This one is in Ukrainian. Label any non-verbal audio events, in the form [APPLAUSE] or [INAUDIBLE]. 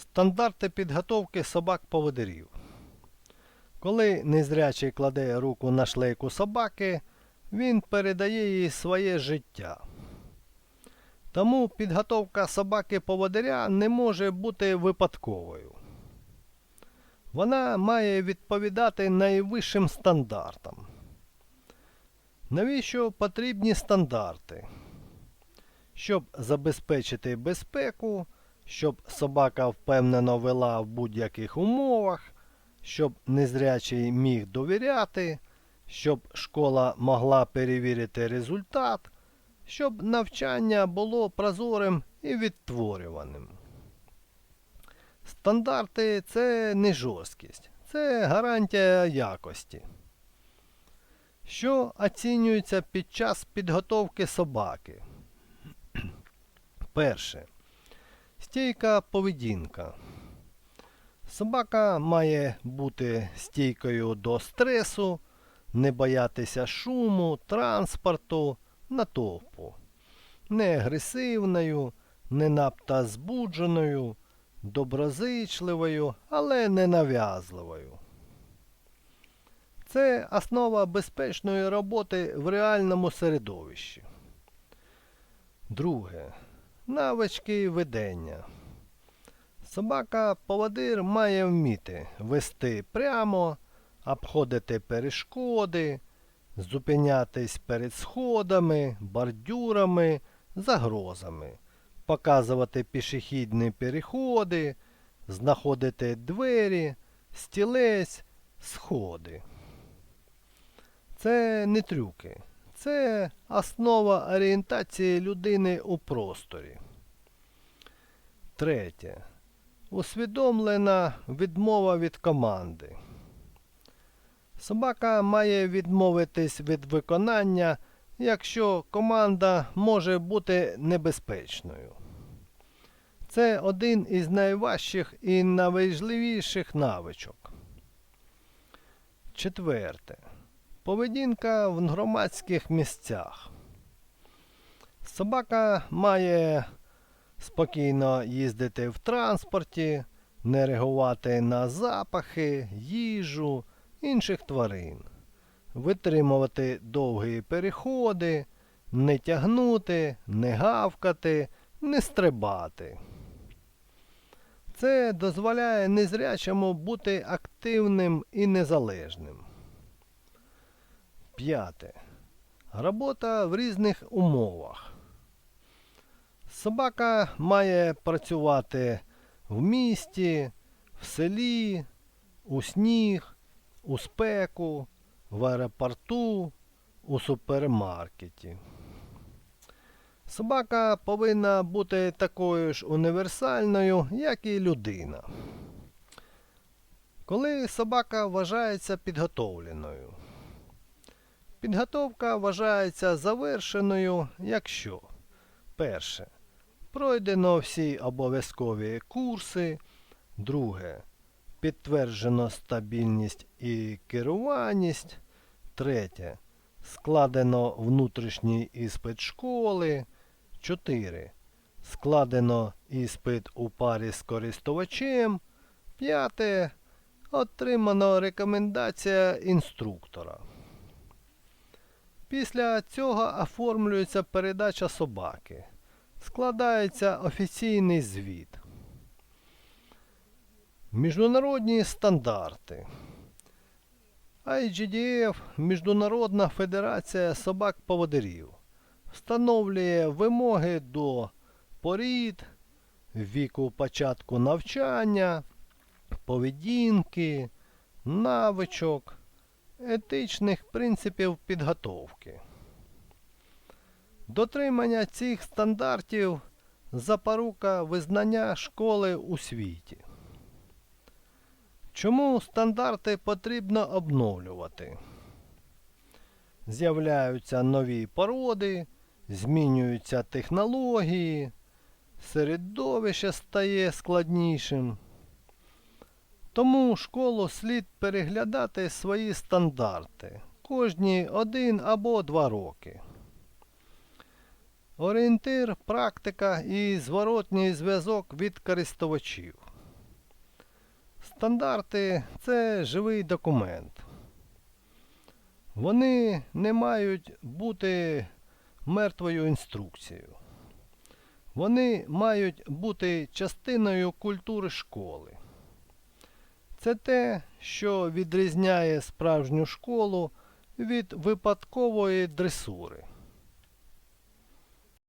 Стандарти підготовки собак-поводирів. Коли незрячий кладе руку на шлейку собаки, він передає їй своє життя. Тому підготовка собаки-поводиря не може бути випадковою. Вона має відповідати найвищим стандартам. Навіщо потрібні стандарти? Щоб забезпечити безпеку, щоб собака впевнено вела в будь-яких умовах, щоб незрячий міг довіряти, щоб школа могла перевірити результат, щоб навчання було прозорим і відтворюваним. Стандарти це не жорсткість, це гарантія якості. Що оцінюється під час підготовки собаки? [CLEARS THROAT] Перше. Стійка поведінка. Собака має бути стійкою до стресу, не боятися шуму, транспорту, натовпу, не агресивною, не надто збудженою, доброзичливою, але не нав'язливою. Це основа безпечної роботи в реальному середовищі. Друге. Навички ведення. Собака-поводир має вміти вести прямо, обходити перешкоди, зупинятись перед сходами, бордюрами, загрозами, показувати пішохідні переходи, знаходити двері, стілець, сходи. Це не трюки. Це основа орієнтації людини у просторі. Третє. Усвідомлена відмова від команди. Собака має відмовитись від виконання, якщо команда може бути небезпечною. Це один із найважчих і найважливіших навичок. Четверте. Поведінка в громадських місцях. Собака має спокійно їздити в транспорті, не реагувати на запахи, їжу інших тварин, витримувати довгі переходи, не тягнути, не гавкати, не стрибати. Це дозволяє незрячому бути активним і незалежним. П'яте. Робота в різних умовах. Собака має працювати в місті, в селі, у сніг, у спеку, в аеропорту, у супермаркеті. Собака повинна бути такою ж універсальною, як і людина. Коли собака вважається підготовленою. Підготовка вважається завершеною, якщо перше. Пройдено всі обов'язкові курси. Друге. Підтверджено стабільність і керуваність. Третє. Складено внутрішній іспит школи. 4. Складено іспит у парі з користувачем. П'яте. Отримано рекомендація інструктора. Після цього оформлюється передача собаки. Складається офіційний звіт. Міжнародні стандарти. IGDF Міжнародна федерація собак-поводирів встановлює вимоги до порід, віку початку навчання, поведінки, навичок, етичних принципів підготовки. Дотримання цих стандартів запорука визнання школи у світі. Чому стандарти потрібно обновлювати? З'являються нові породи, змінюються технології, середовище стає складнішим. Тому школу слід переглядати свої стандарти кожні один або два роки. Орієнтир, практика і зворотній зв'язок від користувачів. Стандарти це живий документ. Вони не мають бути мертвою інструкцією. Вони мають бути частиною культури школи. Це те, що відрізняє справжню школу від випадкової дресури.